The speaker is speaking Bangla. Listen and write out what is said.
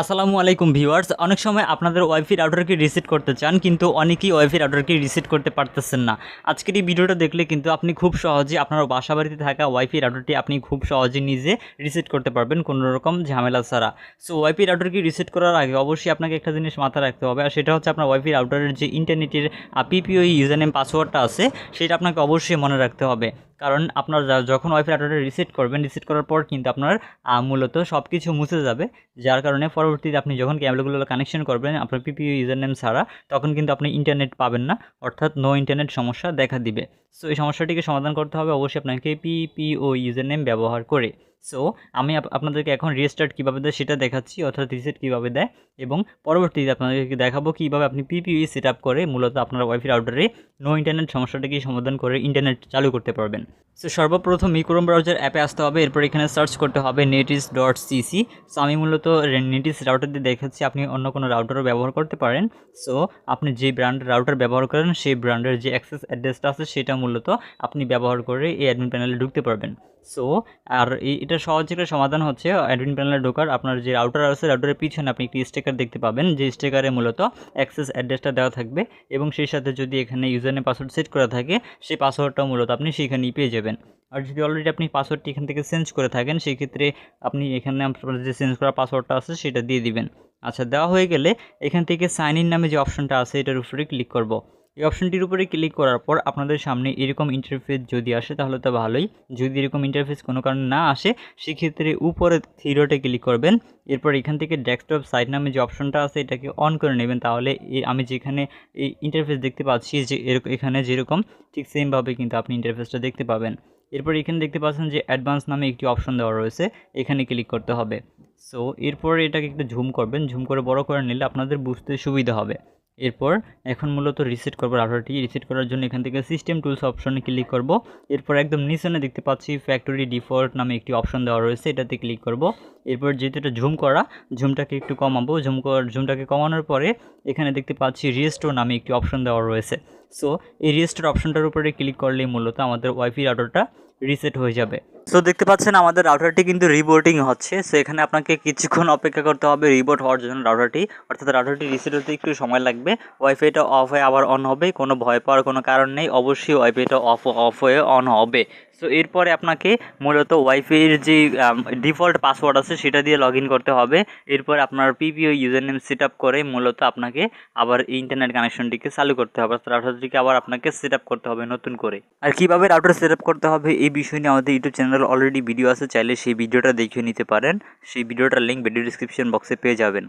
আসসালামু আলাইকুম ভিউয়ার্স। অনেক সময় আপনাদের ওয়াইফি রাউটারকে রিসেট করতে চান, কিন্তু অনেকেই ওয়াইফি রাউটারকে রিসেট করতে পারতেছেন না। আজকের এই ভিডিওটা দেখলে কিন্তু আপনি খুব সহজে আপনার বাসা বাড়িতে থাকা ওয়াইফি রাউটারটি আপনি খুব সহজে নিজে রিসেট করতে পারবেন কোনো রকম ঝামেলা ছাড়া। সো ওয়াইফি রাউটারকে রিসেট করার আগে অবশ্যই আপনাকে একটা জিনিস মাথায় রাখতে হবে, আর সেটা হচ্ছে আপনার ওয়াইফি রাউটারের যে ইন্টারনেটের পিপিও ইউজার নেম পাসওয়ার্ডটা আছে, সেটা আপনাকে অবশ্যই মনে রাখতে হবে। কারণ আপনার যখন ওয়াইফাই রাউটারটা রিসেট করবেন রিসেট করার পর কিন্তু আপনার মূলত সব কিছু মুছে যাবে। যার কারণে পরবর্তীতে আপনি যখন ক্যামেরাগুলো কানেকশন করবেন, আপনার পিপিও ইউজার নেম ছাড়া, তখন কিন্তু আপনি ইন্টারনেট পাবেন না। অর্থাৎ নো ইন্টারনেট সমস্যা দেখা দিবে। সো এই সমস্যাটিকে সমাধান করতে হবে। অবশ্যই আপনাকে পিপিও ইউজার নেম ব্যবহার করে। সো আমি আপ- আপনাদেরকে এখন রিস্টার্ট কীভাবে দেয় সেটা দেখাচ্ছি, অর্থাৎ রিসেট কীভাবে দেয় এবং পরবর্তীতে আপনাদেরকে দেখাবো কীভাবে আপনি পিপিই সেট করে মূলত আপনার ওয়াইফাই রাউটারে নো ইন্টারনেট সমস্যাটাকে সমাধান করে ইন্টারনেট চালু করতে পারবেন। সো সর্বপ্রথম মিক্রোম ব্রাউজার অ্যাপে আসতে হবে, এরপর এখানে সার্চ করতে হবে নেটিস ডট সিসি সো আমি মূলত নেটিস রাউটার দিয়ে দেখাচ্ছি, আপনি অন্য কোনো রাউটারও ব্যবহার করতে পারেন। সো আপনি যে ব্র্যান্ড রাউটার ব্যবহার করেন, সেই ব্র্যান্ডের যে অ্যাক্সেস অ্যাড্রেসটা আছে, সেটা মূলত আপনি ব্যবহার করে এই অ্যাডমিন প্যানেলে ঢুকতে পারবেন। সো আর এটা সহজ একটা সমাধান হচ্ছে অ্যাডমিন প্যানেলে ঢোকার। আপনার যে রাউটার আছে রাউটারের পিছনে আপনি একটি স্টিকার দেখতে পাবেন, যে স্টিকারে মূলত অ্যাক্সেস অ্যাড্রেসটা দেওয়া থাকবে এবং সেই সাথে যদি এখানে ইউজার নেম পাসওয়ার্ড সেট করা থাকে, সেই পাসওয়ার্ডটা মূলত আপনি সেখানেই পেয়ে যাবেন। আর যদি অলরেডি আপনি পাসওয়ার্ডটি এখান থেকে চেঞ্জ করে থাকেন, সেই ক্ষেত্রে আপনি এখানে আপনার যে চেঞ্জ করা পাসওয়ার্ডটা আছে, সেটা দিয়ে দিবেন। আচ্ছা দেওয়া হয়ে গেলে এখান থেকে সাইন ইন নামে যে অপশনটা আছে, এটার উপরে ক্লিক করব। এই অপশনটির উপরে ক্লিক করার পর আপনাদের সামনে এরকম ইন্টারফেস যদি আসে তাহলে তো ভালোই। যদি এরকম ইন্টারফেস কোনো কারণে না আসে, সেক্ষেত্রে উপরে থ্রিডটে ক্লিক করবেন। এরপর এখান থেকে ডেস্কটপ সাইট নামে যে অপশনটা আছে এটাকে অন করে নেবেন। তাহলে আমি যেখানে এই ইন্টারফেস দেখতে পাচ্ছি যে এরকম এখানে যেরকম, ঠিক সেমভাবে কিন্তু আপনি ইন্টারফেসটা দেখতে পাবেন। এরপর এখানে দেখতে পাচ্ছেন যে অ্যাডভান্স নামে একটি অপশন দেওয়া রয়েছে। এখানে ক্লিক করতে হবে। সো এরপর এটাকে একটু ঝুম করবেন। ঝুম করে বড় করে নিলে আপনাদের বুঝতে সুবিধা হবে। এরপর এখন মূলত রিসেট করব রাউটারটি রিসেট করার জন্য এখান থেকে সিস্টেম টুলস অপশনে ক্লিক করব। এরপর একদম নিচনে দেখতে পাচ্ছি ফ্যাক্টরি ডিফল্ট নামে একটি অপশন দেওয়া রয়েছে, এটাতে ক্লিক করব। এরপর যেহেতু এটা ঝুম করা ঝুমটাকে একটু কমাবো। ঝুম ঝুমটাকে কমানোর পরে এখানে দেখতে পাচ্ছি রিস্টোর নামে একটি অপশন দেওয়া রয়েছে। সো এই রিস্টোর অপশনটার উপরে ক্লিক করলেই মূলত আমাদের ওয়াইফাই রাউটারটা রিসেট হয়ে যাবে। সো দেখতে পাচ্ছেন আমাদের রাউটারটি কিন্তু রিবোর্টিং হচ্ছে সো এখানে আপনাকে কিছুক্ষণ অপেক্ষা করতে হবে রিবোর্ট হওয়ার জন্য রাউটারটি অর্থাৎ রাউটারটি রিসেট হতে একটু সময় লাগবে। ওয়াইফাইটা অফ হয়ে আবার অন হবে, কোনো ভয় পাওয়ার কোনো কারণ নেই। অবশ্যই ওয়াইফাইটা অফ অফ হয়ে অন হবে। সো এরপরে আপনাকে মূলত ওয়াইফাইয়ের যে ডিফল্ট পাসওয়ার্ড আছে সেটা দিয়ে লগ করতে হবে। এরপর আপনার পিপিও ইউজার নেম সেট করে মূলত আপনাকে আবার ইন্টারনেট কানেকশনটিকে চালু করতে হবে। অর্থাৎ রাউটারটিকে আবার আপনাকে সেট করতে হবে নতুন করে। আর কীভাবে রাউটার সেট করতে হবে এই বিষয় নিয়ে আমাদের ইউটিউব চ্যানেল অলরেডি ভিডিও আছে। চাইলে সেই ভিডিওটা দেখে নিতে পারেন। সেই ভিডিওটার লিঙ্ক ভিডিও ডিসক্রিপশন বক্সে পেয়ে যাবেন।